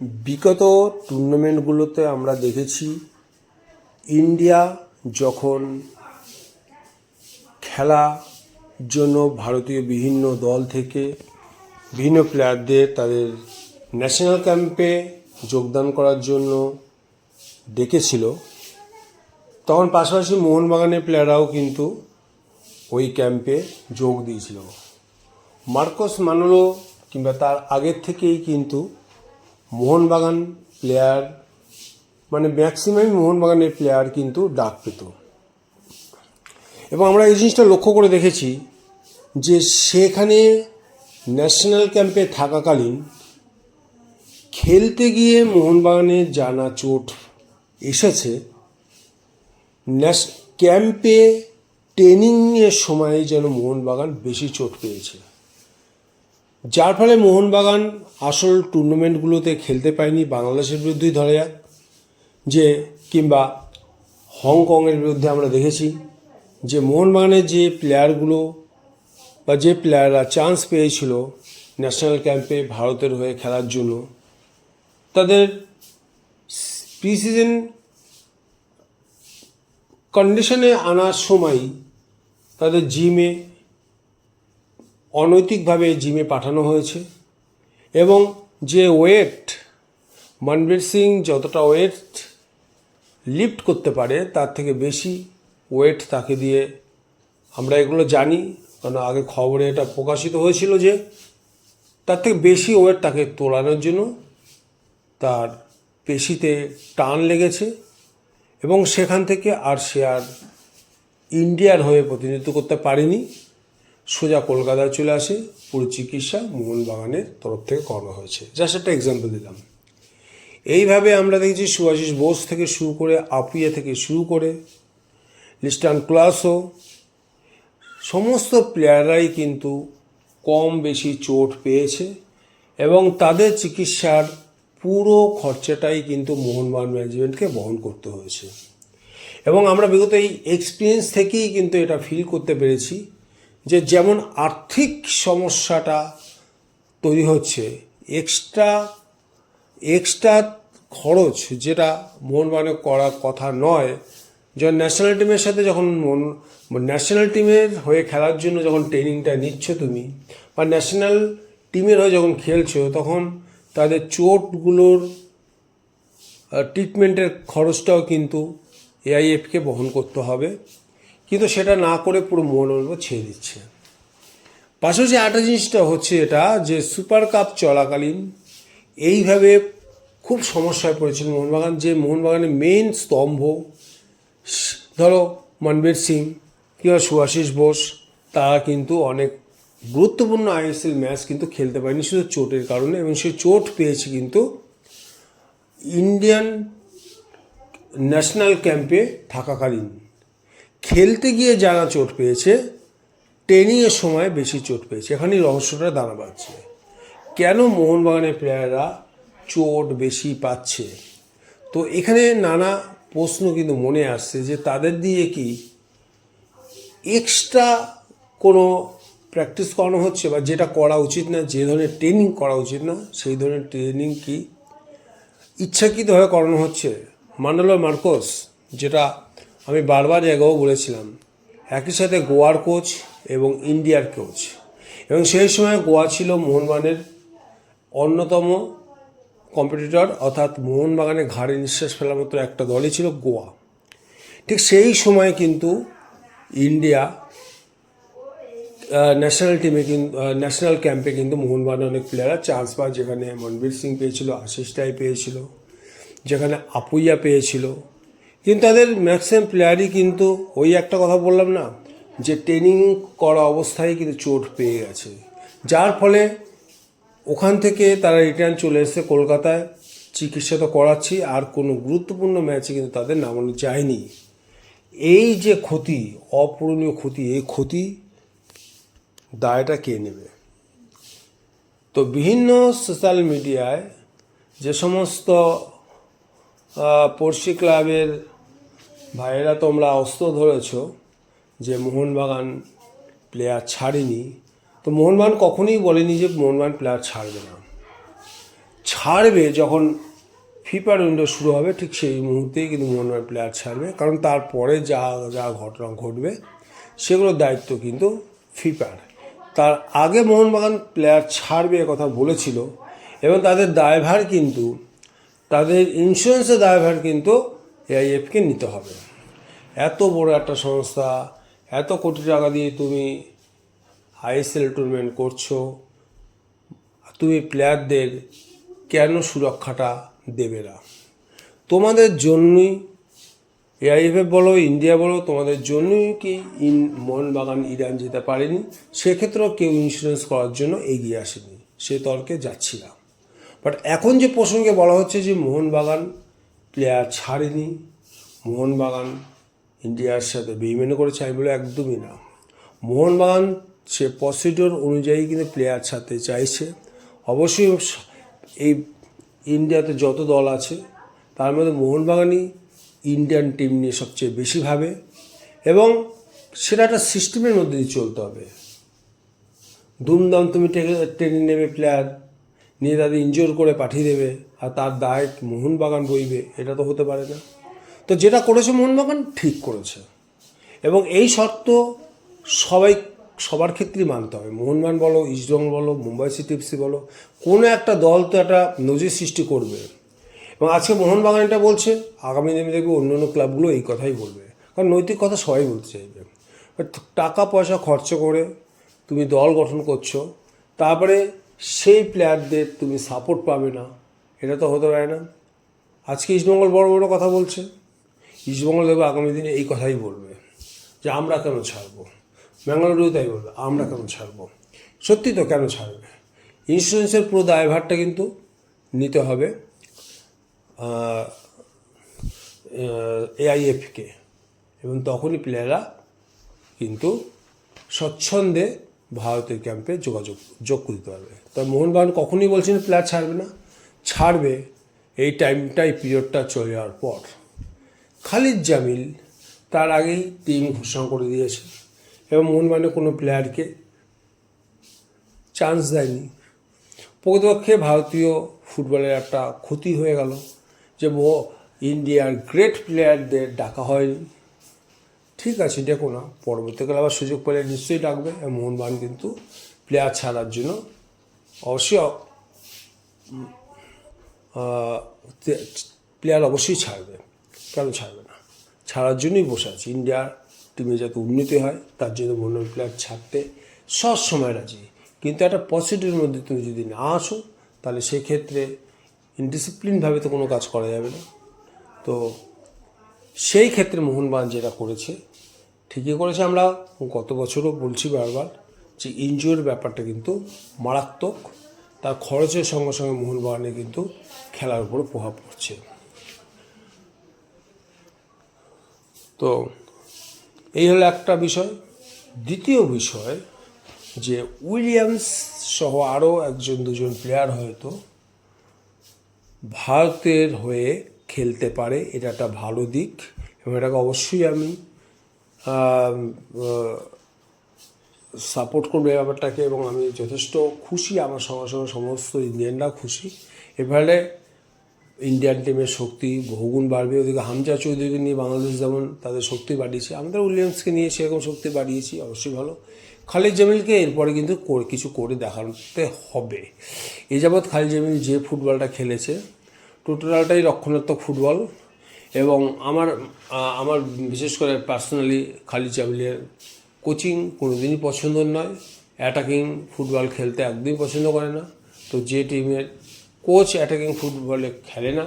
বিগত টুর্নামেন্টগুলোতে আমরা দেখেছি ইন্ডিয়া যখন খেলা জন্য ভারতীয় বিভিন্ন দল থেকে বিভিন্ন প্লেয়ারদের তাদের ন্যাশনাল ক্যাম্পে যোগদান করার জন্য ডেকেছিল, তখন পাশাপাশি মোহনবাগানের প্লেয়াররাও কিন্তু ওই ক্যাম্পে যোগ দিয়েছিল। মার্কস মানোলো কিংবা তার আগের থেকেই কিন্তু মোহনবাগান প্লেয়ার মানে ম্যাক্সিমাম মোহনবাগানের প্লেয়ার কিন্তু ডাক পেত। এবং আমরা এই জিনিসটা লক্ষ্য করে দেখেছি যে সেখানে ন্যাশনাল ক্যাম্পে থাকাকালীন খেলতে গিয়ে মোহনবাগানের জানা চোট এসেছে। ন্যাশ ক্যাম্পে ট্রেনিংয়ের সময় যেন মোহনবাগান বেশি চোট পেয়েছে। যার ফলে মোহনবাগান আসল টুর্নামেন্টগুলোতে খেলতে পায়নি বাংলাদেশের বিরুদ্ধেই ধরা যাক, যে কিংবা হংকংয়ের বিরুদ্ধে আমরা দেখেছি, যে মোহনবাগানের যে প্লেয়ারগুলো বা যে প্লেয়াররা চান্স পেয়েছিল ন্যাশনাল ক্যাম্পে ভারতের হয়ে খেলার জন্য, তাদের প্রি সিজন কন্ডিশনে আনার সময় তাদের জিমে অনৈতিকভাবে জিমে পাঠানো হয়েছে এবং যে ওয়েট, মনবীর সিং যতটা ওয়েট লিফট করতে পারে, তার থেকে বেশি ওয়েট তাকে দিয়ে আমরা এগুলো জানি। কারণ আগে খবরে এটা প্রকাশিত হয়েছিল যে তার থেকে বেশি ওয়েট তাকে তোলানোর জন্য তার পেশিতে টান লেগেছে এবং সেখান থেকে আর সে আর ইন্ডিয়ার হয়ে প্রতিনিধিত্ব করতে পারেনি। সোজা কলকাতায় চলে আসে, পুরো চিকিৎসা মোহনবাগানের তরফ থেকে করানো হয়েছে। জাস্ট একটা এক্সাম্পল দিলাম। এইভাবে আমরা দেখেছি সুভাষিস বোস থেকে শুরু করে আপুইয়া থেকে শুরু করে লিস্টান ক্লাসও, সমস্ত প্লেয়াররাই কিন্তু কম বেশি চোট পেয়েছে এবং তাদের চিকিৎসার পুরো খরচাটাই কিন্তু মোহনবাগান ম্যানেজমেন্টকে বহন করতে হয়েছে। এবং আমরা বিগত এই এক্সপিরিয়েন্স থেকেই কিন্তু এটা ফিল করতে পেরেছি। যে যেমন আর্থিক সমস্যাটা তৈরি হচ্ছে এক্সট্রা এক্সট্রা খরচ যেটা মোহনবাগানে করার কথা নয়, যখন ন্যাশনাল টিমের সাথে যখন মন ন্যাশনাল টিমের হয়ে খেলার জন্য যখন ট্রেনিংটা নিচ্ছ তুমি বা ন্যাশনাল টিমের হয়ে যখন খেলছো, তখন তাদের চোটগুলোর ট্রিটমেন্টের খরচটাও কিন্তু এআইএফকে বহন করতে হবে। কিন্তু সেটা না করে পুরো মোহনের ছেড়ে দিচ্ছে। পাশাপাশি আরেকটা জিনিসটা হচ্ছে এটা যে সুপার কাপ চলাকালীন এইভাবে খুব সমস্যায় পড়েছিল মোহনবাগান, যে মোহনবাগানের মেইন স্তম্ভ, ধরো মনবীর সিং কিংবা সুভাষিস বোস, তারা কিন্তু অনেক গুরুত্বপূর্ণ আইএসএল ম্যাচ কিন্তু খেলতে পারেনি শুধু চোটের কারণে এবং সে চোট পেয়েছে কিন্তু ইন্ডিয়ান ন্যাশনাল ক্যাম্পে থাকাকালীন। খেলতে গিয়ে যারা চোট পেয়েছে ট্রেনিংয়ের সময় বেশি চোট পেয়েছে। এখানেই রহস্যটা দাঁড়া পাচ্ছে কেন মোহনবাগানের প্লেয়াররা চোট বেশি পাচ্ছে? তো এখানে নানা প্রশ্ন কিন্তু মনে আসছে যে তাদের দিয়ে কি এক্সট্রা কোনো প্র্যাকটিস করানো হচ্ছে বা যেটা করা উচিত না, যে ধরনের ট্রেনিং করা উচিত না, সেই ধরনের ট্রেনিং কি ইচ্ছাকৃতভাবে করানো হচ্ছে? মান্ডালো মার্কোস, যেটা আমি বারবার জায়গাও বলেছিলাম, একই সাথে গোয়ার কোচ এবং ইন্ডিয়ার কোচ। এবং সেই সময় গোয়া ছিল মোহনবাগানের অন্যতম কম্পিটিটর অর্থাৎ মোহনবাগানে ঘাড়ে নিঃশ্বাস ফেলার মতো একটা দলই ছিল গোয়া। ঠিক সেই সময় কিন্তু ইন্ডিয়া ন্যাশনাল টিমে কিন্তু ন্যাশনাল ক্যাম্পে কিন্তু মোহনবাগানের অনেক প্লেয়াররা চান্স পায়, যেখানে মনবীর সিং পেয়েছিল, আশিস রায় পেয়েছিল, যেখানে আপুইয়া পেয়েছিল। কিন্তু তাদের ম্যাক্সিমাম প্লেয়ারই কিন্তু ওই একটা কথা বললাম না, যে ট্রেনিং করা অবস্থায় কিন্তু চোট পেয়ে গেছে। যার ফলে ওখান থেকে তারা রিটার্ন চলে এসেছে কলকাতায়। চিকিৎসা তো করাচ্ছি, আর কোনো গুরুত্বপূর্ণ ম্যাচে কিন্তু তাদের নামানো যায়নি। এই যে ক্ষতি, অপূরণীয় ক্ষতি, এই ক্ষতি দায়টা কে নেবে? তো বিভিন্ন সোশ্যাল মিডিয়ায় যে সমস্ত পড়শি ক্লাবের ভাইয়েরা তোমরা অস্ত্র ধরেছ যে মোহনবাগান প্লেয়ার ছাড়েনি। তো মোহনবাগান কখনোই বলেনি যে মোহনবাগান প্লেয়ার ছাড়বে না। ছাড়বে যখন ফিফার উইন্ডো শুরু হবে ঠিক সেই মুহূর্তেই কিন্তু মোহনবাগান প্লেয়ার ছাড়বে। কারণ তারপরে যা যা ঘটনা ঘটবে সেগুলোর দায়িত্ব কিন্তু ফিফার তার আগে মোহনবাগান প্লেয়ার ছাড়বে কথা বলেছিল এবং তাদের দায়ভার কিন্তু, তাদের ইন্স্যুরেন্সের দায়ভার কিন্তু এআইএফকে নিতে হবে। এত বড় একটা সংস্থা, এত কোটি টাকা দিয়ে তুমি আইএসএল টুর্নামেন্ট করছ তুমি প্লেয়ারদের কেন সুরক্ষাটা দেবে না? তোমাদের জন্যই এআইএফএফ বলো ইন্ডিয়া বলো, তোমাদের জন্যই কি ইন মোহনবাগান ইরান যেতে পারেনি? সেক্ষেত্রেও কেউ ইন্স্যুরেন্স করার জন্য এগিয়ে আসেনি। সে তর্কে যাচ্ছিলাম বাট এখন যে প্রসঙ্গে বলা হচ্ছে যে মোহনবাগান প্লেয়ার ছাড়েনি। মোহনবাগান ইন্ডিয়ার সাথে বেইমেনে করেছে, আমি বলে একদমই না। মোহনবাগান সে প্রসিডিওর অনুযায়ী কিন্তু প্লেয়ার ছাড়তে চাইছে। অবশ্যই এই ইন্ডিয়াতে যত দল আছে, তার মধ্যে মোহনবাগানই ইন্ডিয়ান টিম নিয়ে সবচেয়ে বেশি ভাবে এবং সেটা একটা সিস্টেমের মধ্যে দিয়ে চলতে হবে। দুমদাম তুমি টেনে নেবে প্লেয়ার নিয়ে তাদের ইনজোর করে পাঠিয়ে দেবে। আর তার দায় মোহনবাগান বইবে এটা তো হতে পারে না। তো যেটা করেছে মোহনবাগান, ঠিক করেছে। এবং এই শর্ত সবাই, সবার ক্ষেত্রেই মানতে হবে। মোহনবাগান বলো ইস্টবেঙ্গল বলো মুম্বাই সিটি এফসি বলো, কোনো একটা দল তো একটা নজির সৃষ্টি করবে। এবং আজকে মোহনবাগান এটা বলছে, আগামী দিনে দেখবে অন্য অন্য ক্লাবগুলো এই কথাই বলবে। কারণ নৈতিক কথা সবাই বলতে চাইবে। টাকা পয়সা খরচ করে তুমি দল গঠন করছ, তারপরে সেই প্লেয়ারদের তুমি সাপোর্ট পাবে না। এটা তো হতে পারে না। আজকে ইস্টবেঙ্গল বড় বড় কথা বলছে। ইস্টবেঙ্গল দেখবে আগামী দিনে এই কথাই বলবে যে, আমরা কেন ছাড়বো? ব্যাঙ্গালুরু তাই বলবে, আমরা কেন ছাড়বো? সত্যি তো কেন ছাড়বে? ইন্স্যুরেন্সের পুরো দায়ভারটা কিন্তু নিতে হবে এআইএফকে এবং তখনই প্লেয়াররা কিন্তু স্বচ্ছন্দে ভারতের ক্যাম্পে যোগাযোগ, যোগ করতে পারবে। তবে মোহনবাগান কখনোই বলছেন প্লেয়ার ছাড়বে না। ছাড়বে, এই টাইমটাই পিরিয়ডটা চলে যাওয়ার পর। খালিদ জামিল তার আগেই টিম ঘোষণা করে দিয়েছে এবং মোহনবাগানের কোনো প্লেয়ারকে চান্স দেয়নি। প্রকৃতপক্ষে ভারতীয় ফুটবলের একটা ক্ষতি হয়ে গেল যে মো ইন্ডিয়ার গ্রেট প্লেয়ারদের ডাকা হয়নি। ঠিক আছে দেখো না পরবর্তীকালে আবার সুযোগ পেলে নিশ্চয়ই ডাকবে এবং মোহনবাগান কিন্তু প্লেয়ার ছাড়ার জন্য অবশ্যই প্লেয়ার অবশ্যই ছাড়বে। কেন ছাড়বে না? ছাড়ার জন্যই বসে আছে। ইন্ডিয়ার টিমে যাতে উন্নতি হয়, তার জন্য মোহনবাগান প্লেয়ার ছাড়তে সব সময় রাজি। কিন্তু একটা পজিটিভের মধ্যে তুমি যদি না আসো, তাহলে সেক্ষেত্রে ইনডিসিপ্লিনভাবে তো কোনো কাজ করা যাবে না। তো সেই ক্ষেত্রে মোহনবাগান যেটা করেছে, ঠিকই করেছে আমরা গত বছরও বলছি বারবার যে ইনজুরির ব্যাপারটা কিন্তু মারাত্মক। তার খরচের সঙ্গে সঙ্গে মোহনবাগানে কিন্তু খেলার উপরে প্রভাব পড়ছে। তো এই হলো একটা বিষয়। দ্বিতীয় বিষয় যে উইলিয়ামস সহ আরও একজন, দুজন প্লেয়ার হয়তো ভারতের হয়ে খেলতে পারে, এটা একটা ভালো দিক এবং এটাকে অবশ্যই আমি সাপোর্ট করবে ব্যাপারটাকে এবং আমি যথেষ্ট খুশি আমার সঙ্গে সঙ্গে সমস্ত ইন্ডিয়ানরা খুশি। এবারে ইন্ডিয়ান টিমের শক্তি বহুগুণ বাড়বে। ওদিকে হামজা চৌধুরীকে নিয়ে বাংলাদেশ যেমন তাদের শক্তি বাড়িয়েছে, আমাদের উইলিয়ামসকে নিয়ে সেরকম শক্তি বাড়িয়েছি, অবশ্যই ভালো। খালিদ জামিলকে এরপরে কিন্তু কিছু করে দেখাতে হবে। এই যাবৎ খালিদ জামিল যে ফুটবলটা খেলেছে, টোটালটাই রক্ষণাত্মক ফুটবল এবং আমার আমার বিশেষ করে পার্সোনালি খালিদ জামিলের কোচিং কোনোদিনই পছন্দ নয় অ্যাটাকিং ফুটবল খেলতে একদমই পছন্দ করে না। তো যে টিমের কোচ অ্যাটাকিং ফুটবলে খেলে না,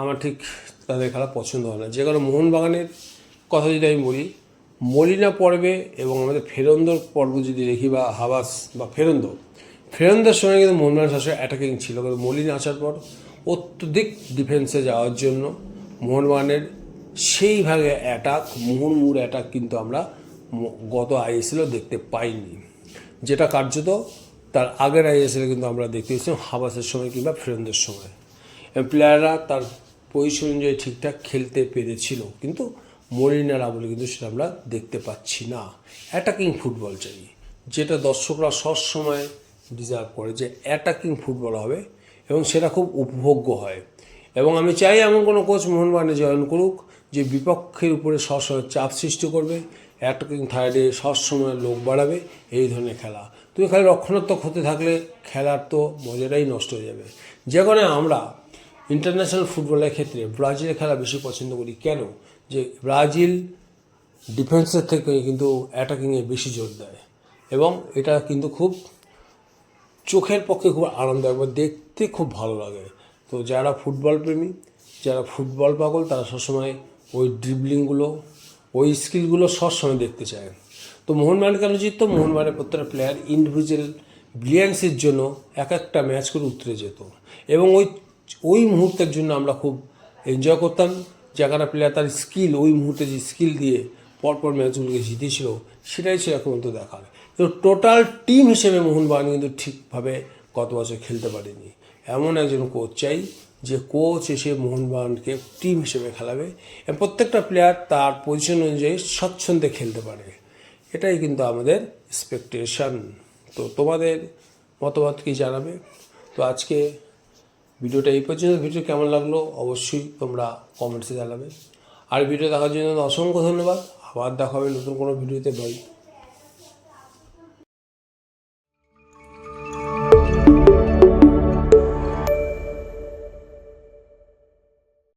আমার ঠিক তাদের খেলা পছন্দ হয় না। যে কারণে মোহনবাগানের কথা যদি আমি বলি, মলিনা পর্বে এবং আমাদের ফেরন্দর পর্ব যদি দেখি বা হাবাস বা ফেরন্দ ফেরন্দের সময় কিন্তু মোহনবাগান শাসক অ্যাটাকিং ছিল। কিন্তু মলিনা আসার পর অত্যধিক ডিফেন্সে যাওয়ার জন্য মোহনবাগানের সেইভাবে অ্যাটাক মুহুর্মুর অ্যাটাক কিন্তু আমরা গত আইএসএলও দেখতে পাইনি। যেটা কার্যত তার আগের আইএসএলে কিন্তু আমরা দেখতে পেয়েছিলাম হাবাসের সময় কিংবা ফ্রেন্ডের সময়। প্লেয়াররা তার পজিশন অনুযায়ী ঠিকঠাক খেলতে পেরেছিল, কিন্তু মরিনার বলে কিন্তু সেটা আমরা দেখতে পাচ্ছি না। অ্যাটাকিং ফুটবল চাই, যেটা দর্শকরা সবসময় ডিজার্ভ করে যে অ্যাটাকিং ফুটবল হবে এবং সেটা খুব উপভোগ্য হয়। এবং আমি চাই এমন কোনো কোচ মোহনবাগানে জয়েন করুক, যে বিপক্ষের উপরে সবসময় চাপ সৃষ্টি করবে অ্যাটাকিং থার্ডে সবসময় লোক বাড়াবে, এই ধরনের খেলা। তুমি খালি রক্ষণাত্মক হতে থাকলে খেলার তো মজাটাই নষ্ট হয়ে যাবে। যে কারণে আমরা ইন্টারন্যাশনাল ফুটবলের ক্ষেত্রে ব্রাজিলের খেলা বেশি পছন্দ করি। কেন? যে ব্রাজিল ডিফেন্সের থেকে কিন্তু অ্যাটাকিংয়ে বেশি জোর দেয়। এবং এটা কিন্তু খুব চোখের পক্ষে খুব আরামদায়ক বা দেখতে খুব ভালো লাগে। তো যারা ফুটবল প্রেমী, যারা ফুটবল পাগল, তারা সবসময় ওই ড্রিবলিংগুলো ওই স্কিলগুলো সবসময় দেখতে চায়। তো মোহনবাগান কেন জিততো মোহনবাগানের প্রত্যেকটা প্লেয়ার ইন্ডিভিজুয়াল ব্রিলিয়ান্সের জন্য এক একটা ম্যাচ করে উতরে যেত। এবং ওই ওই মুহূর্তের জন্য আমরা খুব এনজয় করতাম। যে একটা প্লেয়ার তার স্কিল ওই মুহূর্তে যে স্কিল দিয়ে পরপর ম্যাচগুলোকে জিতেছিল, সেটাই ছিল এখন তো দেখার। তো টোটাল টিম হিসেবে মোহনবাগান কিন্তু ঠিকভাবে গত বছর খেলতে পারেনি। এমন একজন কোচ চাই যে কোচ এসে মোহনবাগানকে টিম হিসেবে খেলাবে এবং প্রত্যেকটা প্লেয়ার তার পজিশন অনুযায়ী স্বচ্ছন্দে খেলতে পারে এটাই কিন্তু আমাদের এক্সপেকটেশন তো তোমাদের মতামত কি জানাবে? তো আজকে ভিডিওটা এই পর্যন্ত। ভিডিও কেমন লাগল অবশ্যই তোমরা কমেন্টসে জানাবে। আর ভিডিও দেখার জন্য অসংখ্য ধন্যবাদ। আবার দেখা হবে নতুন কোনো ভিডিওতে। বাই